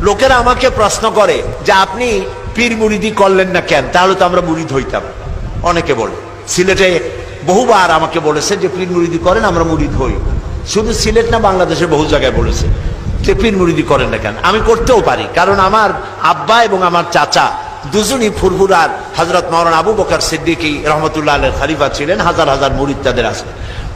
লোকেরা আমাকে প্রশ্ন করে যে আপনি পীর মুরিদি করলেন না কেন? তাহলে তো আমরা মুরিদ হইতাম। অনেকে বলে, সিলেটে বহুবার আমাকে বলেছে যে পীর মুরিদি করেন, আমরা মুরিদ হই। শুধু সিলেট না, বাংলাদেশের বহু জায়গায় বলেছে যে পীর মুরিদি করেন না কেন? আমি করতেও পারি, কারণ আমার আব্বা এবং আমার চাচা দুজনই ফুরফুরার হজরত মৌলান আবু বকর সিদ্দিকী রহমতুল্লাহ আলের খালিফা ছিলেন, হাজার হাজার মুরিদ তাদের আছে।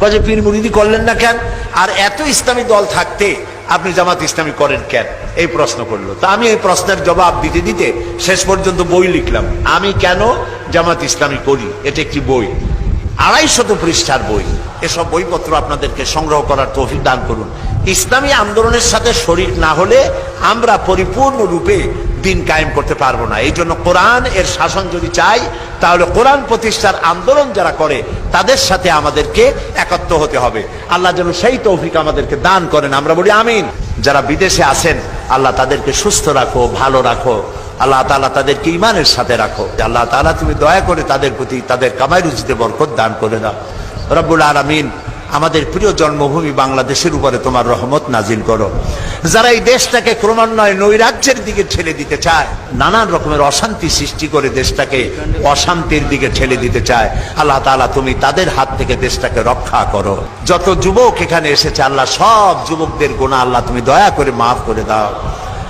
কাজে পীর মুরিদি করলেন না কেন? আর এত ইসলামী দল থাকতে আপনি জামাত ইসলামী করেন কেন? এই প্রশ্ন করল। তা আমি এই প্রশ্নের জবাব দিতে দিতে শেষ পর্যন্ত বই লিখলাম। আমি কেন জামাত ইসলামী করি? এটা একটি বই। আড়াইশত পৃষ্ঠার বই। এসব বইপত্র আপনাদেরকে সংগ্রহ করার তৌফিক দান করুন। ইসলামী আন্দোলনের সাথে শরীর না হলে আমরা পরিপূর্ণরূপে দিন কায়েম করতে পারব না। এই জন্য কোরআন এর শাসন যদি চাই, তাহলে কোরআন প্রতিষ্ঠার আন্দোলন যারা করে, তাদের সাথে আমাদেরকে একত্র হতে হবে। আল্লাহ যেন সেই তৌফিক আমাদেরকে দান করেন। আমরা বলি আমিন। যারা বিদেশে আছেন, আল্লাহ তাদেরকে সুস্থ রাখো, ভালো রাখো। আল্লাহ তাআলা তাদেরকে ইমানের সাথে রাখো। আল্লাহ তালা তুমি দয়া করে তাদের প্রতি, তাদের কামাই রুচিতে বরকত দান করে দাও। রব্বুল আলামিন আমাদের প্রিয় জন্মভূমি বাংলাদেশের উপরে তোমার রহমত নাজিল করো। যারা এই দেশটাকে ক্রমান্বয়ে নৈরাজ্যের দিকে ঠেলে দিতে চায়, নানান রকমের অশান্তি সৃষ্টি করে দেশটাকে অশান্তির দিকে ঠেলে দিতে চায়, আল্লাহ তালা তুমি তাদের হাত থেকে দেশটাকে রক্ষা করো। যত যুবক এখানে এসেছে, আল্লাহ সব যুবকদের গোনা আল্লাহ তুমি দয়া করে মাফ করে দাও।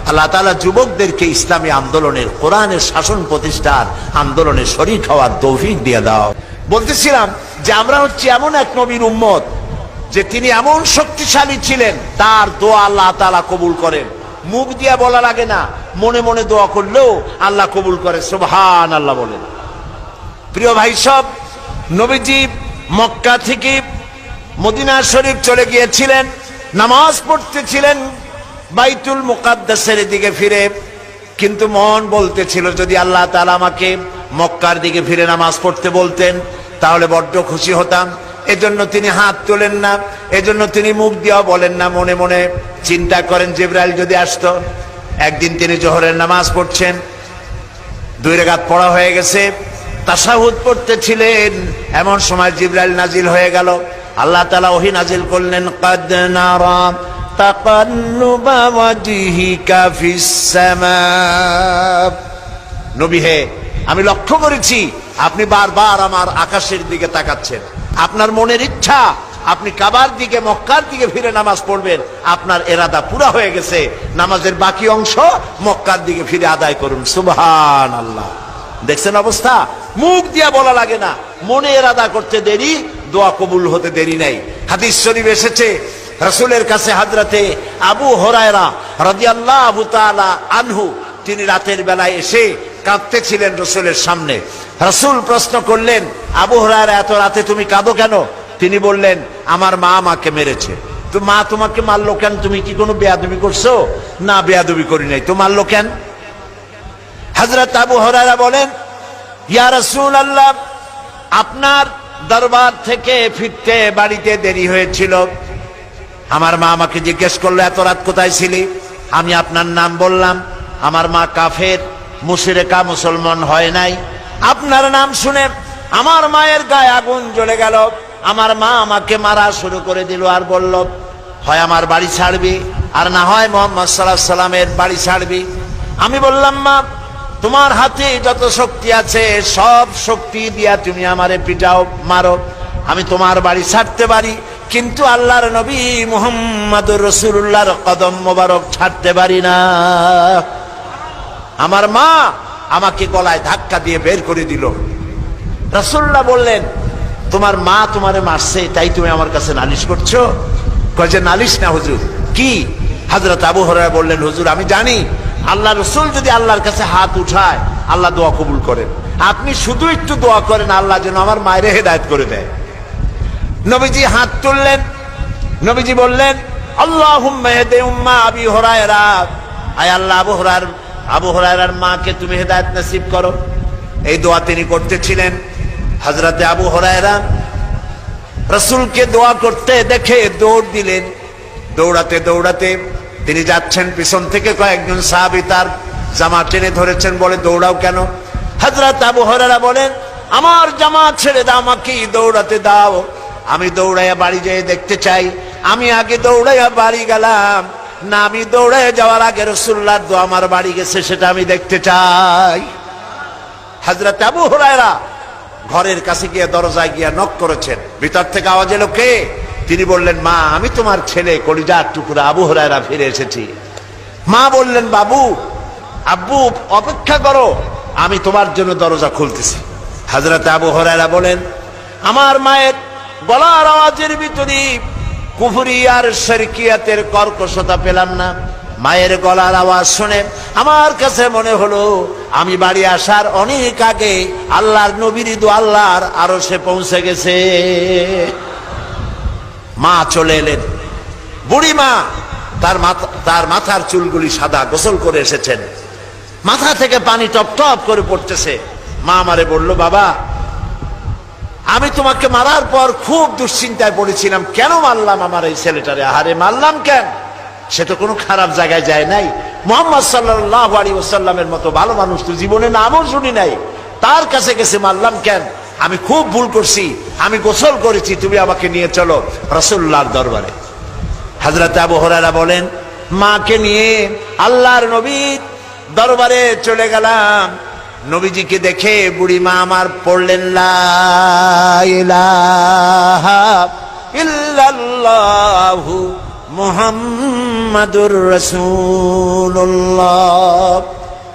আল্লাহ তালা যুবকদেরকে ইসলামী আন্দোলনের, কোরআনের শাসন প্রতিষ্ঠার আন্দোলনে শরিক হওয়ার তৌফিক দিয়ে দাও। বলতেছিলাম যে আমরা হচ্ছে এমন এক নবীর উম্মত যে তিনি এমন শক্তিশালী ছিলেন, তার দোয়া আল্লাহ তালা কবুল করেন। মুখ দিয়া বলা লাগে না, মনে মনে দোয়া করলেও আল্লাহ কবুল করে। সুবহান আল্লাহ বলেন। প্রিয় ভাই সব, নবীজি মক্কা থেকে মদিনা শরীফ চলে গিয়েছিলেন, নামাজ পড়তেছিলেন বাইতুল মুকাদ্দাসের দিকে ফিরে। কিন্তু মন বলতেছিল, যদি আল্লাহ তাআলা আমাকে মক্কার দিকে ফিরে নামাজ পড়তে বলতেন তাহলে বড্ড খুশি হতাম। এজন্য তিনি হাত তোলেন না। এজন্য তিনি মুখ দিয়া বলেন না। মনে মনে চিন্তা করেন, জিব্রাইল যদি আসতো, একদিন তিনি জোহরের নামাজ পড়ছেন। দুই রেগাত পড়া হয়ে গেছে। তাসাহুদ পড়তেছিলেন। এমন সময় জিব্রাইল নাজিল হয়ে গেল। আল্লাহ তালা ওহি নাজিল করলেন নবী হে, আমি লক্ষ্য করেছি আপনি বারবার আমার আকাশের দিকে তাকাচ্ছেন। আপনার মনের ইচ্ছা, আপনি কাবার দিকে, মক্কার দিকে ফিরে নামাজ পড়বেন। আপনার এরাদা পুরা হয়ে গেছে। নামাজের বাকি অংশ মক্কার দিকে ফিরে আদায় করুন। সুবহান আল্লাহ দেখছেন অবস্থা? মুখ দিয়া বলা লাগে না। মনে এরাদা করতে দেরি, দোয়া কবুল হতে দেরি নাই। হাদিস শরীফ এসেছে রসুলের কাছে হাজরাতে আবু হরায়রা রাদিয়াল্লাহ আবু তাআলা আনহু। তিনি রাতের বেলায় এসে কাঁদতেছিলেন রসুলের সামনে। রসুল প্রশ্ন করলেন, আবু হরায়রা, এত রাতে তুমি কাঁদো কেন? তিনি বললেন, আমার মা আমাকে মেরেছে। তো মা তোমাকে মারলো কেন? তুমি কি কোনো বেয়াদবি করছ? না, বেয়াদবি করি নাই। তো মারলো কেন? হজরত আবু হরারা বলেন, ইয়া রসুল আল্লাহ আপনার দরবার থেকে ফিরতে বাড়িতে দেরি হয়েছিল। আমার মা আমাকে জিজ্ঞেস করল, এত রাত কোথায় ছিলি? আমি আপনার নাম বললাম, আমার মা কাফের। মুশরেকা মুসলমান হয় নাই। আপনার নাম শুনে আমার মায়ের গায়ে আগুন জ্বলে গেল। আমার মা আমাকে মারা শুরু করে দিল আর বলল, হয় আমার বাড়ি ছাড়বি আর না হয় মোহাম্মদ সাল্লাহ সাল্লামের বাড়ি ছাড়বি। আমি বললাম, মা, তোমার হাতে যত শক্তি আছে, সব শক্তি দিয়া তুমি আমারে পিটাও, মারো। আমি তোমার বাড়ি ছাড়তে পারি, কিন্তু আল্লাহর নবী মুহাম্মাদুর রসুল্লাহর কদম মোবারক ছাড়তে পারি না। আমার মা আমাকে গলায় ধাক্কা দিয়ে বের করে দিল। রসুল্লাহ বললেন, তোমার মা তোমারে মারছে, তাই তুমি আমার কাছে নালিশ করছ? কয়ে নালিশ না হুজুর। কি? হাজরত আবু হরাই বললেন, হুজুর, আমি জানি, আল্লাহ রসুল যদি আল্লাহর কাছে হাত উঠায়, আল্লাহ দোয়া কবুল করেন। আপনি শুধু একটু দোয়া করেন, আল্লাহ যেন আমার মায়ের হেদায়ত করে দেয়। নবীজি হাত তুললেন। নবীজি বললেন আল্লাহ আবি হরায়রা। আয় আল্লাহ, আবু হরার আবু হরায়রার মাকে তুমি হেদায়ত নসিব করো। এই দোয়া তিনি করতেছিলেন। হজরতে আবু হরায়রা রসুলকে দোয়া করতে দেখে দৌড় দিলেন। দৌড়াতে দৌড়াতে তিনি যাচ্ছেন পিছন থেকে কয়েকজন সাহাবি তার জামা টেনে ধরেছেন বলে, দৌড়াও কেন? হজরত আবু হরারা বলেন, আমার জামা ছেড়ে দাও আমাকে, দৌড়াতে দাও। আমি দৌড়াইয়া বাড়ি যেয়ে দেখতে চাই। আমি আগে দৌড়াইয়া বাড়ি গেলাম। না, আমি দৌড়ে যাওয়ার আগে রসুল্লার দোয়া আমার বাড়ি গেছে, সেটা আমি দেখতে চাই। হাজরত আবু হুরায়রা ঘরের কাছে গিয়ে দরজায় গিয়ে নক করেছেন। ভিতর থেকে আওয়াজ এলো কে? তিনি বললেন, মা, আমি তোমার ছেলে, কলিজার টুকুরা, আবু হুরায়রা ফিরে এসেছি। মা বললেন, বাবু, আব্বু, অপেক্ষা করো, আমি তোমার জন্য দরজা খুলতেছি। হাজরত আবু হরারা বলেন, আমার মায়ের গলার আওয়াজের ভিতরে কুফুরি আর শরকিয়াতের কর্কশতা পেলাম না। মায়ের গলার আওয়াজ শুনে আমার কাছে মনে হলো, আমি বাড়ি আসার অনেক আগে আল্লাহর নবীর দু আল্লাহর আরও সে পৌঁছে গেছে। মা চলে এলেন। বুড়ি মা তার মাথা, তার মাথার চুলগুলি সাদা গোসল করে এসেছেন। মাথা থেকে পানি টপ টপ করে পড়তেছে। মা আমারে বলল, বাবা আমি তোমাকে মারার পর খুব দুশ্চিন্তায় পড়েছিলাম। কেন মারলাম আমার এই ছেলেটারে? আহারে, মারলাম কেন? সে তো কোনো খারাপ জায়গায় যায় নাই। মোহাম্মদ সাল্লাহ আলী ওসাল্লামের মতো ভালো মানুষ তো জীবনে নামও শুনি নাই। তার কাছে গেছে, মারলাম কেন? আমি খুব ভুল করছি, আমি গোসল করেছি, তুমি আমাকে নিয়ে চলো রসুল্লাহর দরবারে। হাজরত আবু হরারা বলেন, মাকে নিয়ে আল্লাহর নবী দরবারে চলে গেলাম। নবীজিকে দেখে বুড়ি মা আমার পড়লেন ইল্লাল্লাহু মুহাম্মাদুর রাসূলুল্লাহ।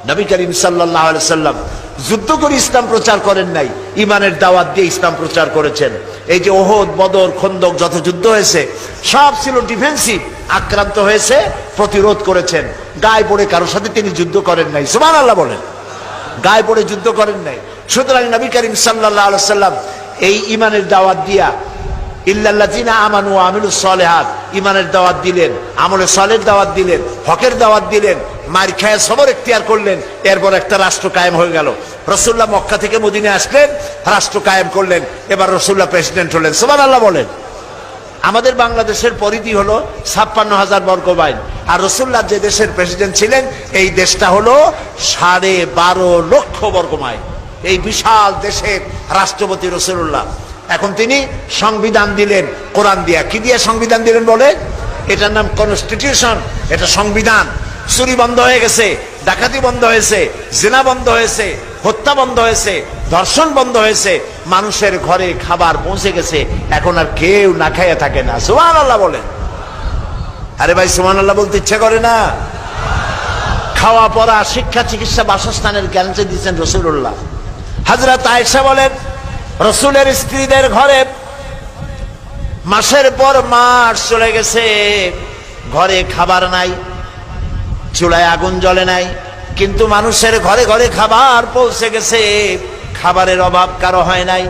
নবী করিম আলাইহি সাল্লাম যুদ্ধ করে ইসলাম প্রচার করেন নাই ইমানের দাওয়াত দিয়ে ইসলাম প্রচার করেছেন। এই যে ওহদ, বদর, খন্দক যত যুদ্ধ হয়েছে, সব ছিল ডিফেন্সিভ, আক্রান্ত হয়েছে, প্রতিরোধ করেছেন। গায়ে পড়ে কারোর সাথে তিনি যুদ্ধ করেন নাই। সুমান আল্লাহ বলেন। গায়ে পড়ে যুদ্ধ করেন নাই। সুতরাং নবী করিম সাল্লাহ সাল্লাম এই ইমানের দাওয়াত দিয়া, ইল্লাল্লাযিনা আমানু ওয়া আমিলুস সালিহাত ইমানের দাওয়াত দিলেন আমলে সালের দাওয়াত দিলেন, হকের দাওয়াত দিলেন, মার খায় সবর এখতিয়ার করলেন, এরপর একটা রাষ্ট্র কায়েম হয়ে গেল। রসুল্লাহ মক্কা থেকে মদিনে আসলেন, রাষ্ট্র কায়েম করলেন, এবার রসুল্লাহ প্রেসিডেন্ট হলেন। সোমান আল্লাহ বলেন। আমাদের বাংলাদেশের পরিধি হলো ছাপ্পান্ন হাজার বর্গ মাইল। আর রসুল্লাহ যে দেশের প্রেসিডেন্ট ছিলেন, এই দেশটা হলো সাড়ে বারো লক্ষ বর্গ মাইল। এই বিশাল দেশের রাষ্ট্রপতি রসুল্লাহ এখন তিনি সংবিধান দিলেন, কোরআন দিয়া। কি দিয়ে সংবিধান দিলেন বলে? এটার নাম কনস্টিটিউশন এটা সংবিধান। চুরি বন্ধ হয়ে গেছে, ডাকাতি বন্ধ হয়েছে, জেনা বন্ধ হয়েছে। হত্যা বন্ধ হয়েছে, ধর্ষণ বন্ধ হয়েছে, মানুষের ঘরে খাবার পৌঁছে গেছে, এখন আর কেউ না খাইয়া থাকে না। সুমান আল্লাহ বলেন। আরে ভাই সুমান আল্লাহ বলতে ইচ্ছা করে না? খাওয়া, পড়া, শিক্ষা, চিকিৎসা, বাসস্থানের গ্যারান্টি দিচ্ছেন রসুল্লাহ হাজরত আয়েশা বলেন, রসুলের স্ত্রীদের ঘরে মাসের পর মাস চলে গেছে, ঘরে খাবার নাই, চুলায় আগুন জ্বলে নাই কিন্তু মানুষের ঘরে ঘরে খাবার পৌঁছে গেছে। খাবারের অভাব কারও হয় নাই।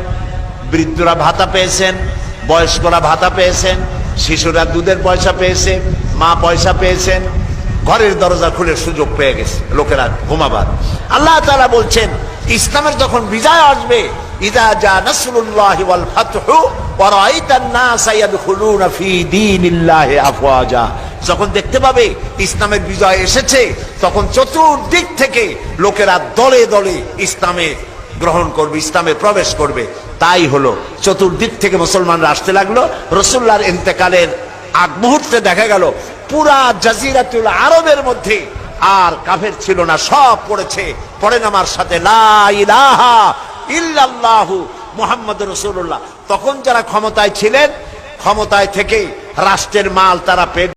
বৃদ্ধরা ভাতা পেয়েছেন, বয়স্করা ভাতা পেয়েছেন, শিশুরা দুধের পয়সা পেয়েছে, মা পয়সা পেয়েছেন। ঘরের দরজা খুলে সুযোগ পেয়ে গেছে, লোকেরা ঘুমাবার। আল্লাহ তাআলা বলছেন, ইসলামের যখন বিজয় আসবে, ইদা জা নাসরুল্লাহি ওয়াল ফাতহু, ওয়া রাআইতান নাসা ইয়াদখুলুনা ফি দীনিল্লাহি আফওয়াজা। যখন দেখতে পাবে ইসলামের বিজয় এসেছে, তখন চতুর্দিক থেকে লোকেরা দলে দলে ইসলামে গ্রহণ করবে, ইসলামে প্রবেশ করবে। তাই হলো, চতুর্দিক থেকে মুসলমানরা আসতে লাগল। রসুল্লাহর ইন্তেকালের আগ মুহূর্তে দেখা গেল, পুরা জাজিরাতুল আরবের মধ্যে আর কাফের ছিল না, সব পড়েছে। পড়েন আমার সাথে, লা ইলাহা ইল্লাল্লাহু মুহাম্মদ রসুল্লাহ তখন যারা ক্ষমতায় ছিলেন, ক্ষমতায় থেকে রাষ্ট্রের মাল তারা পেট